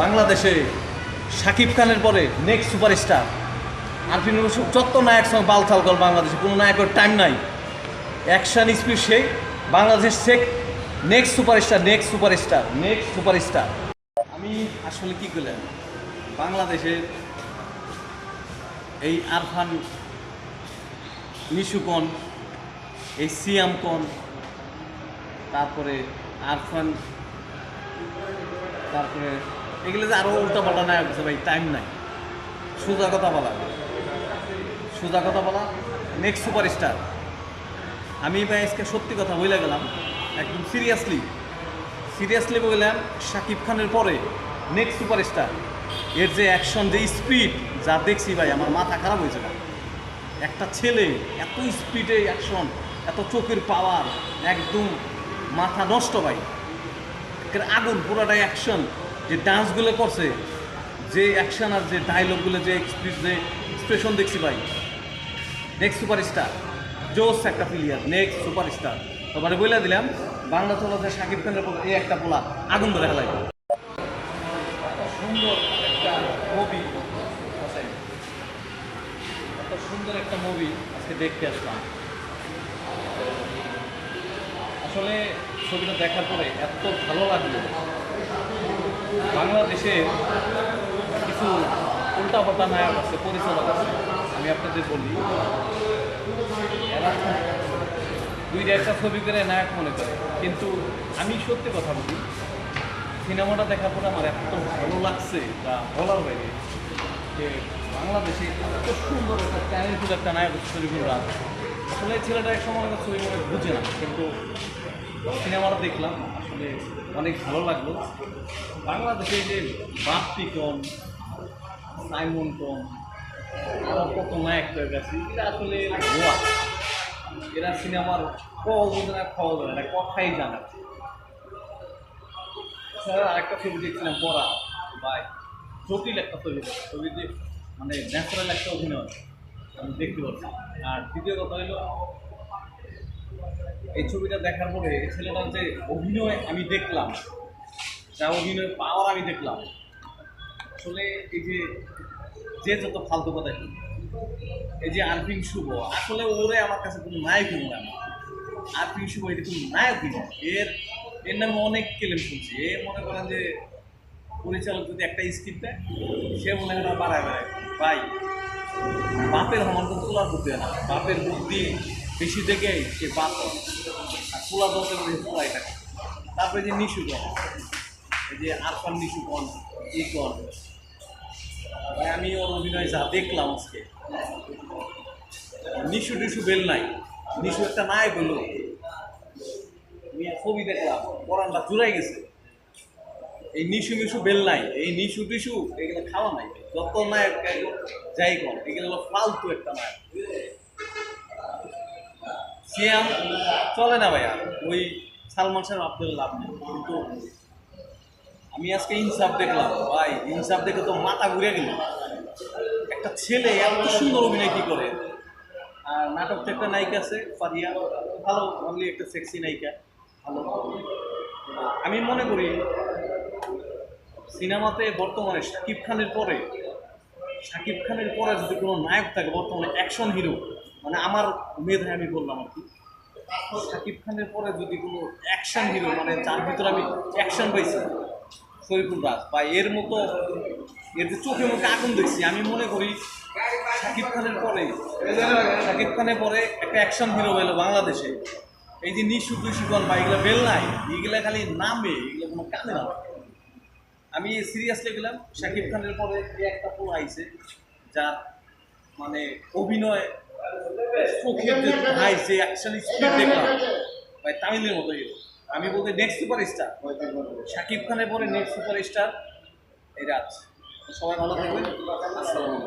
বাংলাদেশে শাকিব খানের পরে নেক্সট সুপারস্টার আরফিন রশিদ যত নায়ক সঙ্গে বাল থাল গল বাংলাদেশে। কোনো নায়কের টাইম নাই। অ্যাকশন স্পিড সেই Bangladesh Sheikh next superstar next superstar next superstar আমি আসলে কি করলাম? বাংলাদেশের এই আরফান নিশুকন এই সিয়াম কন, তারপরে আরফান, তারপরে এগুলো যে আরও উল্টা পাল্টা নায়ক আছে ভাই টাইম নাই। সোজা কথা বলা। সোজা কথা বলা নেক্সট সুপারস্টার আমি ভাই আজকে সত্যি কথা বলে গেলাম, একদম সিরিয়াসলি সিরিয়াসলি বললাম শাকিব খানের পরে নেক্সট সুপারস্টার এর যে অ্যাকশন যে স্পিড যা দেখছি ভাই, আমার মাথা খারাপ হয়েছে না একটা ছেলে, এত স্পিডে অ্যাকশন এত চোখের পাওয়ার একদম মাথা নষ্ট ভাই। আগুন, পুরোটাই অ্যাকশন যে ডান্সগুলো করছে, যে অ্যাকশন আর যে ডায়লগগুলো যে এক্সপ্রেস যে এক্সপ্রেশন দেখছি ভাই। নেক্সট সুপারস্টার জোস একটা প্লেয়ার নেক্সট সুপারস্টার এবারে বলে দিলাম, বাংলা চলতে শাকিব খানের এই একটা পোলা আগুন ধরে হেলাই সুন্দর একটা মুভি এত সুন্দর একটা মুভি আজকে দেখতে আসলাম। আসলে ছবিটা দেখার পরে এত ভালো লাগল। বাংলাদেশে কিছু উল্টাপাল্টা নায়ক আছে, পরিচালক আছে। আমি আপনাদের বলি দুইটা একটা ছবি করে নায়ক মনে করে। কিন্তু আমি সত্যি কথা বলি, সিনেমাটা দেখার পরে আমার এত ভালো লাগছে যা বলার বাইরে যে বাংলাদেশে এত সুন্দর একটা ট্যালেন্টেড একটা নায়ক শরীফুল রাজ আসলে ছেলেটা এক সময় ছবি মনে বুঝে না, কিন্তু সিনেমাটা দেখলাম, আসলে অনেক ভালো লাগল। বাংলাদেশে যে বাপ্পি কম, সাইমন কম আরও কত নায়ক হয়ে গেছে এরা আসলে গোয়া। এরা সিনেমার ক বোঝে না খ বোঝে না কথাই জানে। স্যার আরেকটা ছবি দেখছিলাম পড়া ভাই, জটিল একটা ছবি। ছবিতে মানে ন্যাচারাল একটা অভিনয়। আমি দেখতে পাচ্ছি। আর দ্বিতীয় কথা হলো এই ছবিটা দেখার পরে ছেলেটার যে অভিনয় আমি দেখলাম যা অভিনয় পাওয়ার আমি দেখলাম আসলে এই যে যে যত ফালতু কথা কি, এই যে আরফিন শুভ আসলে ওরে আমার কাছে কোনো নায়ক মনে হয় আরফিন শুভ এটা কোনো নায়কই না এর এর নামে অনেক কেলেম শুনছি। এ মনে করেন যে পরিচালক যদি একটা স্ক্রিপ্ট দেয় সে মনে হয় না বাড়ায় বাড়ায়। ভাই বাপের সমান তো তোলা করতে না। বাপের বুদ্ধি বেশি থেকে সে বাপ আর তোলা দশের মধ্যে তোলাই থাকে তারপরে যে নিশুকন এই যে আরফান নিশুকন ইকন ভাই, আমি ওর অভিনয় যা দেখলাম আজকে, নিশু টিশু বেল নাই। নিশু একটা নায়ক হলো আমি ছবি দেখলাম, পরানটা জুড়াই গেছে। এই নিশু মিশু বেল নাই, এই নিশু টিশু, এগুলো খাওয়া নাই। যত নায়ক যাই কম এগুলো ফালতু একটা নায়ক। সিয়াম, চলে না ভাইয়া, ওই সালমান শাহ আপনাদের লাভ নেই, কিন্তু আমি আজকে ইনসাফ দেখলাম, ভাই, ইনসাফ দেখে তো মাথা ঘুরে গেল। একটা ছেলে এত সুন্দর অভিনয় কি করে? আর নাটকটা একটা নায়িকা আছে, ফারিয়া, ভালো অনলি একটা সেক্সি নায়িকা, ভালো। আমি মনে করি সিনেমাতে বর্তমানে শাকিব খানের পরে, শাকিব খানের পরে যদি কোনো নায়ক থাকে, বর্তমানে অ্যাকশন হিরো মানে আমার মেধায় আমি বললাম আর কি। শাকিব খানের পরে যদি কোনো অ্যাকশন হিরো মানে যার ভিতরে আমি অ্যাকশন পাইছি, শরীফুল রাজ, বা এর মতো এর যে চোখে মুখে আগুন দেখছি, আমি মনে করি শাকিব খানের পরে, শাকিব খানের পরে একটা অ্যাকশন হিরো হলো বাংলাদেশে। এই যে নিশু টুসুগন বা এগুলো বেল নাই, এগুলো খালি নামে, এগুলো কোনো কামে না আমি সিরিয়াসলি গেলাম, শাকিব খানের পরে একটা ফোন আইছে যার মানে অভিনয় যে অ্যাকশন স্পিড দেখলাম। ভাই, তামিলের মতো আমি বলতে নেক্সট সুপার স্টার শাকিব খানের পরে নেক্সট সুপার স্টার এই রাজ সবাই ভালো থাকবেন। আসসালামু